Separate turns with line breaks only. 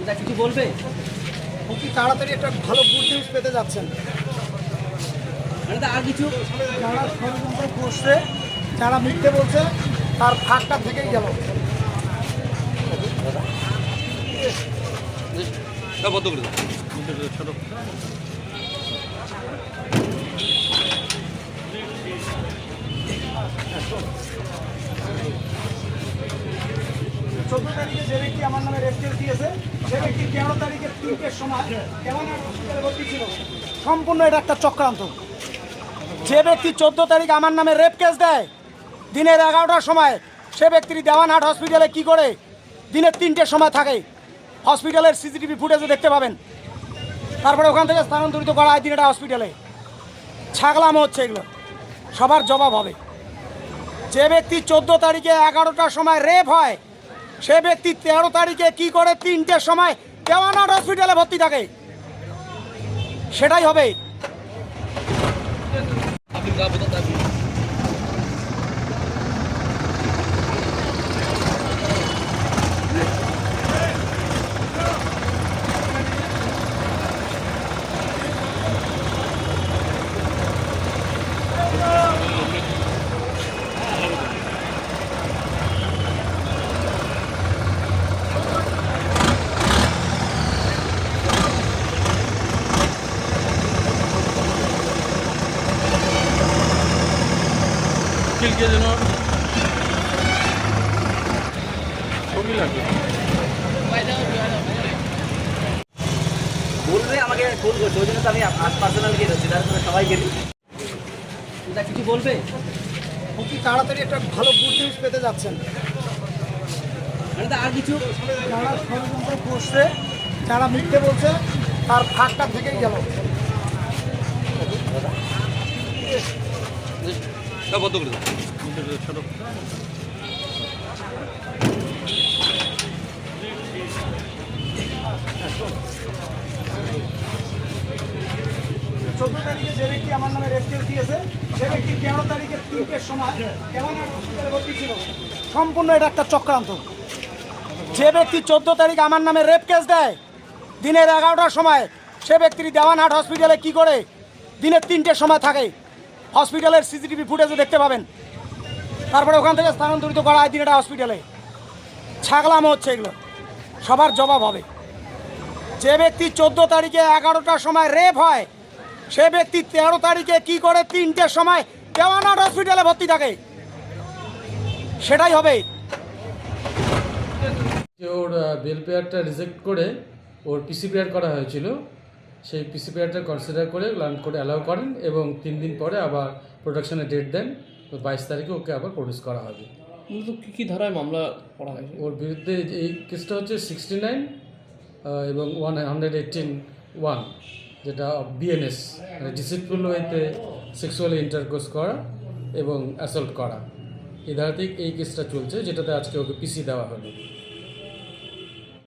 এটা কিছু বলবে?
অতি তাড়াতাড়ি একটা ভালো গুড নিউজ পেতে যাচ্ছেন।
মানে আর কিছু?
যারা ষড়যন্ত্র করছে যারা মিথ্যে বলছে তার ফাঁকটা থেকেই গেল।
বন্ধ করে দাও।
চোদ্দ তারিখে যে ব্যক্তি আমার নামে দিয়েছে, সে ব্যক্তি তেরো তারিখে তিনটের সময় ভর্তি ছিল। সম্পূর্ণ এটা একটা চক্রান্ত। যে ব্যক্তি চোদ্দ তারিখ আমার নামে রেপ কেস দেয়, দিনের এগারোটার সময় সে ব্যক্তির দেওয়ানহাট হসপিটালে কি করে? দিনের তিনটের সময় থাকে। হসপিটালের সিসিটিভি ফুটেজে দেখতে পাবেন। তারপরে ওখান থেকে স্থানান্তরিত করা হয় দিনেটা হসপিটালে ছাগলামো হচ্ছে এগুলো। সবার জবাব হবে। যে ব্যক্তি চোদ্দ তারিখে এগারোটার সময় রেপ হয় সে ব্যক্তি তেরো তারিখে কি করে তিনটের সময় দেওয়ানার হসপিটালে ভর্তি থাকে? সেটাই হবে।
উকিলকে যেন ছবি
বলবে আমাকে ফোন করছে ওই জন্য তো আমি পার্সোনাল গিয়ে যাচ্ছি তার জন্য সবাই গেলি এটা কিছু বলবে?
অতি তাড়াতাড়ি একটা ভালো গুড নিউজ পেতে যাচ্ছেন?
মানে তা আর কিছু?
যারা ষড়যন্ত্র করছে যারা মিথ্যে বলছে তার ফাঁকটা থেকেই গেল।
করে
ছিল? সম্পূর্ণ এটা একটা চক্রান্ত। যে ব্যক্তি চোদ্দ তারিখ আমার নামে রেপ কেস দেয়, দিনের এগারোটার সময় সে ব্যক্তির দেওয়ানহাট হসপিটালে কি করে? দিনের তিনটের সময় থাকে। হসপিটালের সিসিটিভি ফুটেজে দেখতে পাবেন। তারপরে ওখান থেকে স্থানান্তরিত করা হয় হসপিটালে ছাগলামো হচ্ছে এগুলো। সবার জবাব হবে। যে ব্যক্তি চোদ্দ তারিখে এগারোটার সময় রেপ হয়, সে ব্যক্তি তেরো তারিখে কি করে তিনটের সময় দেওয়ানহাট হসপিটালে ভর্তি থাকে, সেটাই হবে।
ওর বেল পেয়ারটা রিজেক্ট করে ওর পিসি পেয়ার করা হয়েছিল, সেই পিসি পেয়ারটা কনসিডার করে লার্ন করে অ্যালাউ করেন এবং তিন দিন পরে আবার প্রোডাকশনের ডেট দেন। তো বাইশ তারিখে ওকে আবার প্রডিউস করা হবে।
মূলত কী কী ধারায় মামলা করা হয়েছে?
ওর বিরুদ্ধে এই কেসটা হচ্ছে সিক্সটি নাইন এবং ওয়ান হান্ড্রেড এইটিন ওয়ান যেটা বিএনএস মানে ডিসিপ্লিন ওয়েতে সেক্সুয়ালি ইন্টারকোর্স করা এবং অ্যাসল্ট করা। এই ধারাতেই এই কেসটা চলছে যেটাতে আজকে ওকে পিসি দেওয়া হলো।